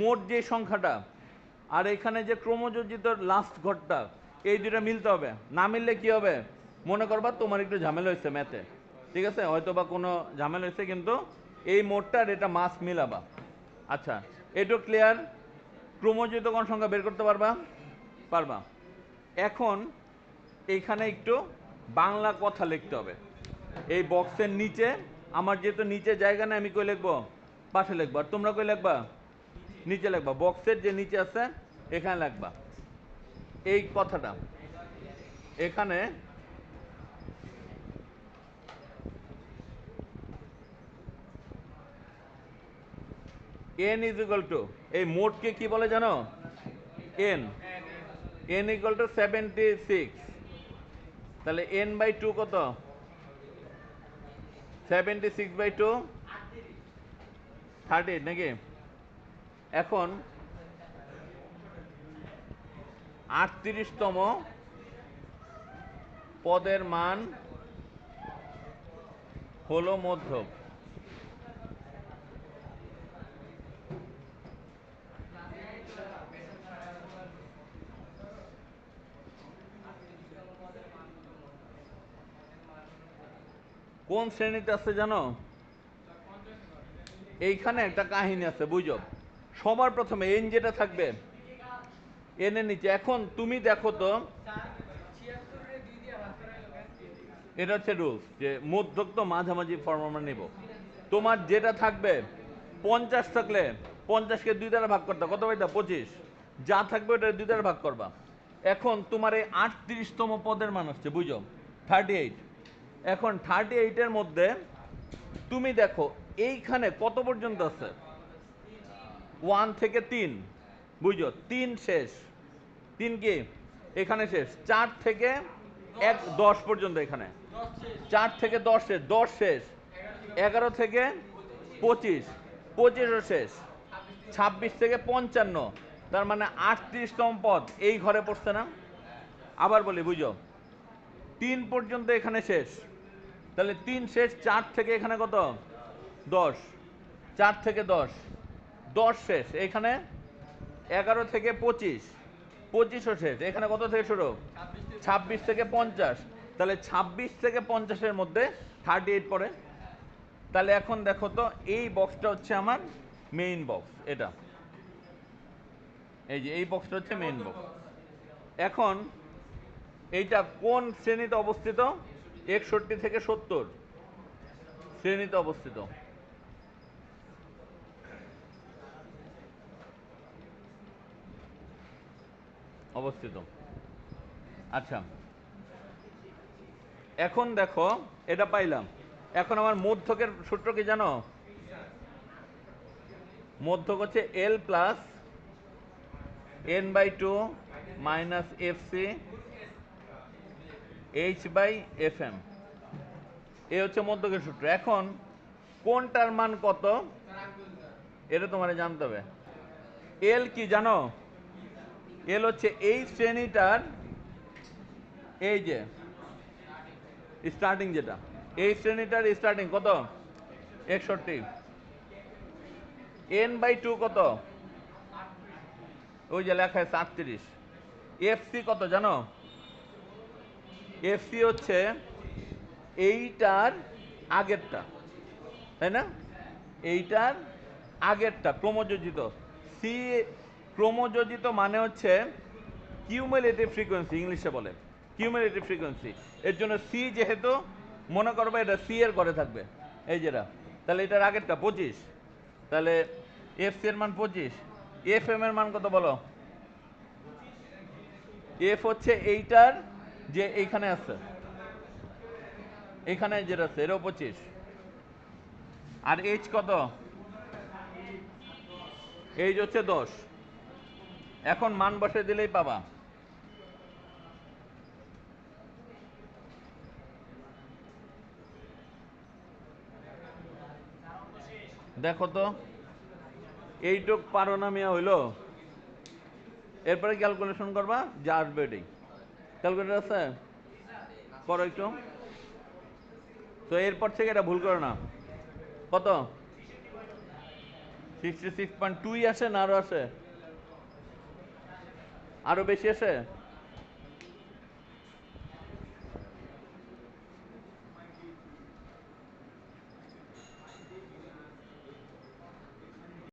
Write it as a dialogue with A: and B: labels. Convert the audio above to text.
A: মোট যে সংখ্যাটা, আর এখানে যে ক্রমযোজিত লাস্ট ঘরটা, এই দুটা মিলতে হবে। না মিললে কি হবে? মনে করবা তোমার একটু ঝামেলা হয়েছে ম্যাথে ঠিক আছে? হয়তো বা কোনো ঝামেলা হয়েছে, কিন্তু এই মোটটা আর এটা মাস মিলাবা। আচ্ছা এটু ক্লিয়ার ক্রমযোজিত কোন সংখ্যা বের করতে পারবা? পারবা। এখন এইখানে একটু বাংলা কথা লিখতে হবে। এই বক্সের নিচে, আমার যেহেতু নিচে জায়গা নেই, আমি কই লিখব? পাশে লিখব। আর তোমরা কই লিখবা? নিচে লাগবা। বক্সের যে নিচে আছে, এখানে লিখবা এই কথাটা। এখানে এন ইজ ইকুয়াল টু এই মোটকে কি বলে জানো? N N equal to seventy six তাহলে এন বাই টু কত? Seventy six by two thirty নাকি? এখন আটত্রিশতম পদের মান হলো মধ্যক কোন শ্রেণীতে আছে জানো? এইখানে একটা কাহিনী আছে, বুঝো। সবার প্রথমে এন যেটা থাকবে এনের নিচে। এখন তুমি দেখো তো, এটা হচ্ছে রুলস যে মধ্যক তো মাঝামাঝি ফর্ম আমরা নেব। তোমার যেটা থাকবে, পঞ্চাশ থাকলে পঞ্চাশকে দুই দ্বারা ভাগ করতে। কত পাইতা পঁচিশ। যা থাকবে ওটা দুই দ্বারা ভাগ করবা। এখন তোমার এই আটত্রিশতম পদের মান হচ্ছে, বুঝো? থার্টি এইট এখন থার্টি এইটের মধ্যে তুমি দেখো, এইখানে কত পর্যন্ত আছে? ওয়ান থেকে তিন বুঝো তিন শেষ। তিন কি? এখানে শেষ। চার থেকে এক, দশ পর্যন্ত এখানে। চার থেকে দশ শেষ দশ শেষ। এগারো থেকে পঁচিশ, পঁচিশও শেষ। ছাব্বিশ থেকে পঞ্চান্ন, তার মানে আটত্রিশতম পদ। এই ঘরে পড়ছে না? আবার বলি, বুঝো? তিন পর্যন্ত এখানে শেষ। তাহলে তিন শেষ, চার থেকে এখানে কত? দশ। চার থেকে দশ। দশ শেষ, এখানে এগারো থেকে পঁচিশ, পঁচিশও শেষ, এখানে কত থেকে শুরু? ছাব্বিশ থেকে পঞ্চাশ, তাহলে ছাব্বিশ থেকে পঞ্চাশের মধ্যে থার্টি এইট পড়ে। তাহলে এখন দেখো তো, এই বক্সটা হচ্ছে আমার মেইন বক্স এটা। এই যে, এই বক্সটা হচ্ছে মেইন বক্স এখন এইটা কোন শ্রেণীতে অবস্থিত? একষট্টি থেকে সত্তর। শ্রেণীতে অবস্থিত। অবস্থিত। আচ্ছা। এখন দেখো, এটা পাইলাম। এখন আমার মধ্যকের সূত্র কি জানো? মধ্যক হচ্ছে L plus N by two minus F C H by F M এ হচ্ছে মধ্যকের সূত্র। এখন কোনটার মান কত? এটা তোমার জানতে হবে। এল কি জানো? এল হচ্ছে এই শ্রেণীটার এই যে স্টার্টিং যেটা, এই শ্রেণীটার স্টার্টিং কত? একষট্টি। এন বাই টু কত? ওই যে লেখা আছে আটত্রিশ। এফসি কত জানো? এফসি হচ্ছে এইটার আগেরটা, তাই না? এইটার আগেরটা, ক্রমযোজিত। সি ক্রমযোজিত মানে হচ্ছে কিউমুলেটিভ ফ্রিকোয়েন্সি ইংলিশে বলে। কিউমুলেটিভ ফ্রিকোয়েন্সি এর জন্য সি যেহেতু, মনে করবে এটা সি এর করে থাকবে। এই যেটা তাহলে এটার আগেরটা পঁচিশ। তাহলে এফ সি এর মান পঁচিশ। এফ এম এর মান কত বলো? এফ হচ্ছে এইটার যে এইখানে আছে। এখানে যেটা আছে এরও পঁচিশ। আর এইচ কত? এইচ হচ্ছে দশ। এখন মান বসে দিলেই পাবা। দেখো তো, এইটুক পারো না মিয়া হইল। এরপরে ক্যালকুলেশন করবা, যা আসবে এটাই। ক্যালকুলেটর আছে? করো একটু। তো এরপর থেকে এটা ভুল করো না। কত? সিক্সটি সিক্স পয়েন্ট টুই আসে না আরও আসে? আরও বেশি আসে?